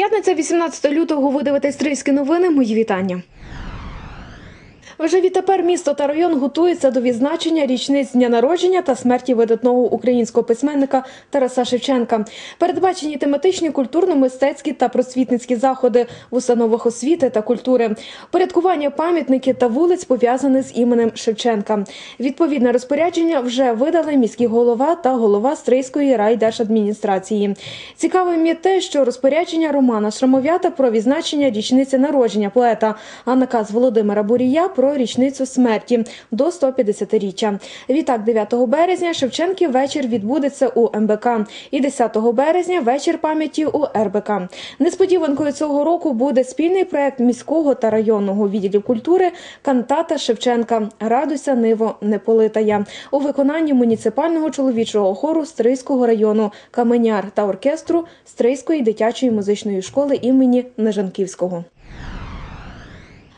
П'ятниця, 18 лютого. Ви дивитесь «Стрийські новини. Мої вітання. Вже відтепер місто та район готуються до відзначення річниць дня народження та смерті видатного українського письменника Тараса Шевченка. Передбачені тематичні культурно-мистецькі та просвітницькі заходи в установах освіти та культури, порядкування пам'ятників та вулиць пов'язані з іменем Шевченка. Відповідне розпорядження вже видали міський голова та голова Стрийської райдержадміністрації. Цікавим є те, що розпорядження Романа Шрамовята про відзначення річниці народження поета, а наказ Володимира Бурія про річницю смерті до 150-річчя. Відтак, 9 березня Шевченків вечір відбудеться у МБК і 10 березня вечір пам'яті у РБК. Несподіванкою цього року буде спільний проект міського та районного відділів культури кантата Шевченка Радуйся Ниво не политая у виконанні муніципального чоловічого хору Стрийського району Каменяр та оркестру Стрийської дитячої музичної школи імені Нежанківського.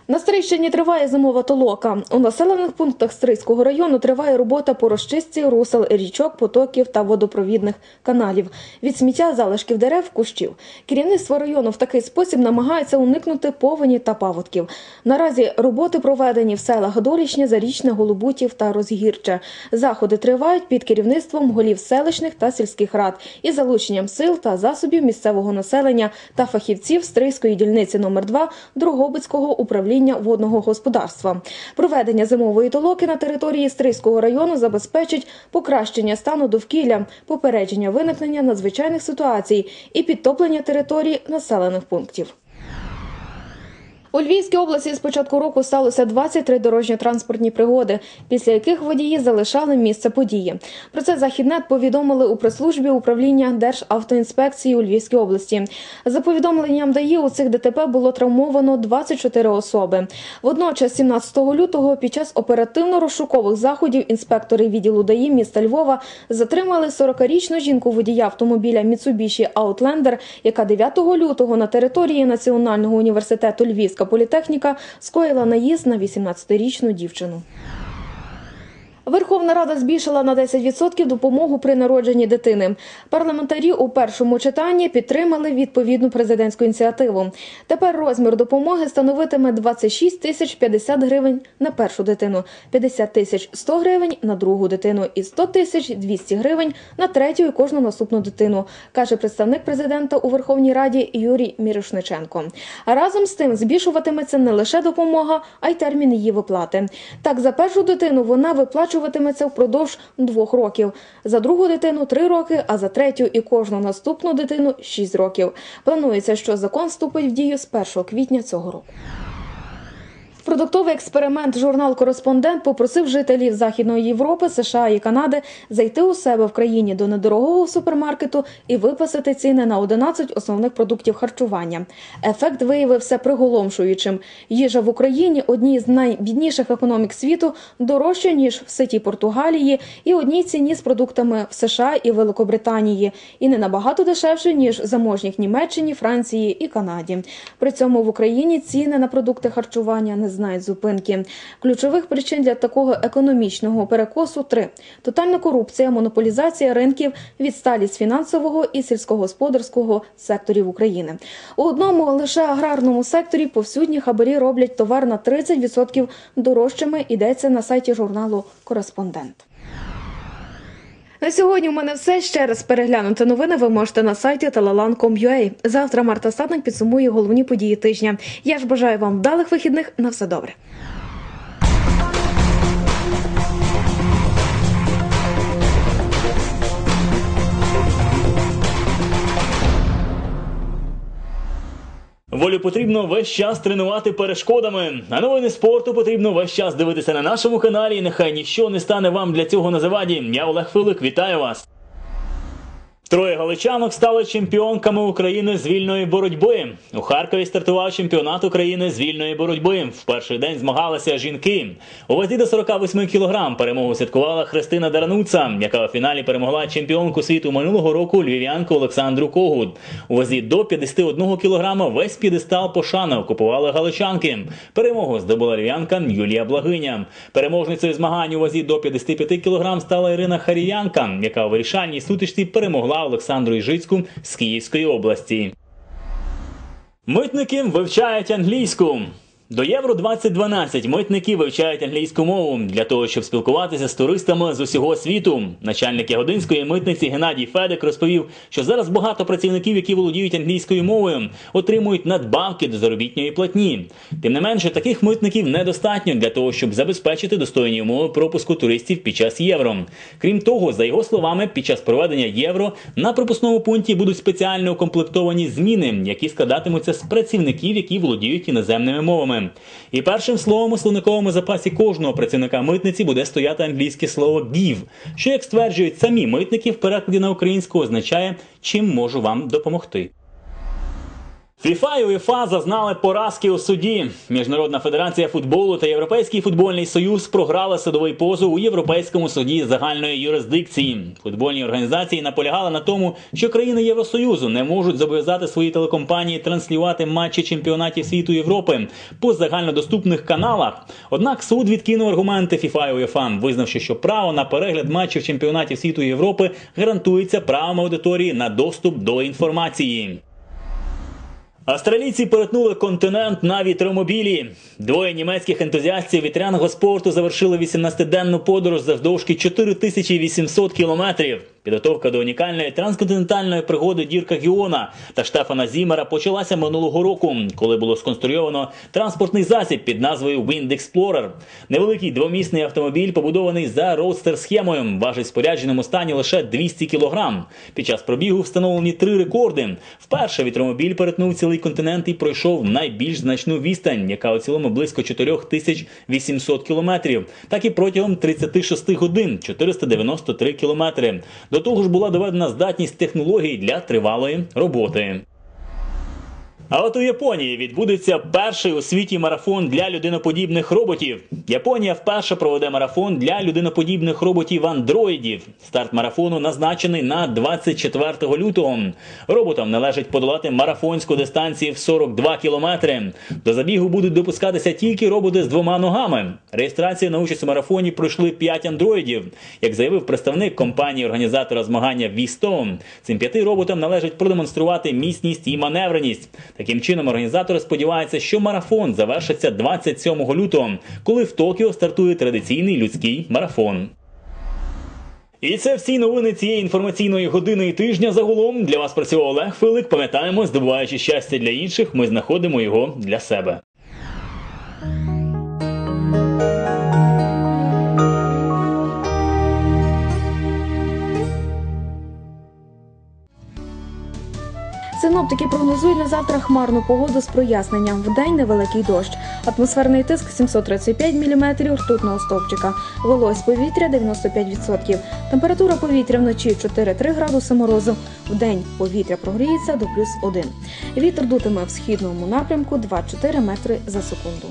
На Стрийщині триває зимова толока. У населених пунктах Стрийського району триває робота по розчистці русел річок, потоків та водопровідних каналів. Від сміття залишків дерев, кущів. Керівництво району в такий спосіб намагається уникнути повені та паводків. Наразі роботи проведені в селах Долішня, Зарічне, Голубутів та Розгірче. Заходи тривають під керівництвом голів селищних та сільських рад із залученням сил та засобів місцевого населення та фахівців Стрийської дільниці номер 2 Дрогобицького управління водного господарства. Проведення зимової толоки на території Стрийського району забезпечить покращення стану довкілля, попередження виникнення надзвичайних ситуацій і підтоплення територій населених пунктів. У Львівській області з початку року сталося 23 дорожньо-транспортні пригоди, після яких водії залишали місце події. Про це Західнет повідомили у прес-службі управління Державтоінспекції у Львівській області. За повідомленням ДАІ, у цих ДТП було травмовано 24 особи. Водночас, 17 лютого, під час оперативно-розшукових заходів інспектори відділу ДАІ міста Львова затримали 40-річну жінку водія автомобіля Mitsubishi Outlander, яка 9 лютого на території Національного університету Львівська політехніка скоїла наїзд на 18-річну дівчину. Верховна Рада збільшила на 10% допомогу при народженні дитини. Парламентарі у першому читанні підтримали відповідну президентську ініціативу. Тепер розмір допомоги становитиме 26 тисяч 50 гривень на першу дитину, 50 тисяч 100 гривень на другу дитину і 100 тисяч 200 гривень на третю і кожну наступну дитину, каже представник президента у Верховній Раді Юрій Мірошниченко. Разом з тим збільшуватиметься не лише допомога, а й термін її виплати. Так, за першу дитину вона виплачуватиметься впродовж двох років, за другу дитину три роки, а за третю і кожну наступну дитину шість років. Планується, що закон вступить в дію з 1 квітня цього року. Продуктовий експеримент журнал Кореспондент попросив жителів Західної Європи, США і Канади зайти у себе в країні до недорогого супермаркету і виписати ціни на 11 основних продуктів харчування. Ефект виявився приголомшуючим. Їжа в Україні одній з найбідніших економік світу дорожча ніж в ситі Португалії, і одній ціні з продуктами в США і Великобританії, і не набагато дешевше ніж заможніх Німеччині, Франції і Канаді. При цьому в Україні ціни на продукти харчування не знають зупинки. Ключових причин для такого економічного перекосу три: тотальна корупція, монополізація ринків, відсталість фінансового і сільськогосподарського секторів України. У одному лише аграрному секторі повсюдні хабарі роблять товар на 30% дорожчими. Йдеться на сайті журналу Кореспондент. На сьогодні у мене все. Ще раз переглянути новини ви можете на сайті telelan.com.ua. Завтра Марта Садник підсумує головні події тижня. Я ж бажаю вам вдалих вихідних. На все добре. Волю потрібно весь час тренувати перешкодами. А новини спорту потрібно весь час дивитися на нашому каналі. Нехай ніщо не стане вам для цього на заваді. Я Олег Филик, вітаю вас. Троє галичанок стали чемпіонками України з вільної боротьби. У Харкові стартував чемпіонат України з вільної боротьби. В перший день змагалися жінки. У вазі до 48 кг перемогу святкувала Христина Дарануца, яка у фіналі перемогла чемпіонку світу минулого року львів'янку Олександру Когут. У вазі до 51 кг весь п'єдестал пошани окупували галичанки. Перемогу здобула львів'янка Юлія Благиня. Переможницею змагань у вазі до 55 кг стала Ірина Харіянка, яка у вирішальній сутичці перемогла Олександру Іжицьку з Київської області. Митники вивчають англійську. До Євро 2012 митники вивчають англійську мову для того, щоб спілкуватися з туристами з усього світу. Начальник Ягодинської митниці Геннадій Федик розповів, що зараз багато працівників, які володіють англійською мовою, отримують надбавки до заробітної платні. Тим не менше, таких митників недостатньо для того, щоб забезпечити достойні умови пропуску туристів під час євро. Крім того, за його словами, під час проведення євро на пропускному пункті будуть спеціально укомплектовані зміни, які складатимуться з працівників, які володіють іноземними мовами. І першим словом у словниковому запасі кожного працівника митниці буде стояти англійське слово give, що, як стверджують самі митники, в перекладі на українську означає чим можу вам допомогти. ФІФА і УЄФА зазнали поразки у суді. Міжнародна федерація футболу та Європейський футбольний союз програли судовий позов у Європейському суді загальної юрисдикції. Футбольні організації наполягали на тому, що країни Євросоюзу не можуть зобов'язати свої телекомпанії транслювати матчі чемпіонатів світу Європи по загальнодоступних каналах. Однак суд відкинув аргументи ФІФА і УЄФА, визнавши, що право на перегляд матчів чемпіонатів світу Європи гарантується правом аудиторії на доступ до інформації. Австралійці перетнули континент на вітромобілі. Двоє німецьких ентузіастів вітряного спорту завершили 18-денну подорож завдовжки 4800 кілометрів. Підготовка до унікальної трансконтинентальної пригоди Дірка Гіона та Штефана Зімера почалася минулого року, коли було сконструйовано транспортний засіб під назвою Wind Explorer. Невеликий двомісний автомобіль, побудований за роудстер схемою, важить в спорядженому стані лише 200 кілограм. Під час пробігу встановлені три рекорди. Вперше вітромобіль перетнув цілий континент і пройшов найбільш значну відстань, яка у цілому близько 4800 кілометрів, так і протягом 36 годин 493 кілометри. До того ж була доведена здатність технологій для тривалої роботи. А от у Японії відбудеться перший у світі марафон для людиноподібних роботів. Японія вперше проведе марафон для людиноподібних роботів-андроїдів. Старт марафону назначений на 24 лютого. Роботам належить подолати марафонську дистанцію в 42 кілометри. До забігу будуть допускатися тільки роботи з двома ногами. Реєстрація на участь у марафоні пройшли 5 андроїдів. Як заявив представник компанії організатора змагання V100, цим п'яти роботам належить продемонструвати міцність і маневреність. Таким чином, організатори сподіваються, що марафон завершиться 27 лютого, коли в Токіо стартує традиційний людський марафон. І це всі новини цієї інформаційної години і тижня. Загалом для вас працював Олег Филик. Пам'ятаємо, здобуваючи щастя для інших, ми знаходимо його для себе. Синоптики прогнозують на завтра хмарну погоду з проясненням. Вдень невеликий дощ. Атмосферний тиск 735 мм ртутного стовпчика. Волось повітря 95%. Температура повітря вночі 4-3 градуси морозу. Вдень повітря прогріється до плюс 1. Вітер дутиме в східному напрямку 2-4 метри за секунду.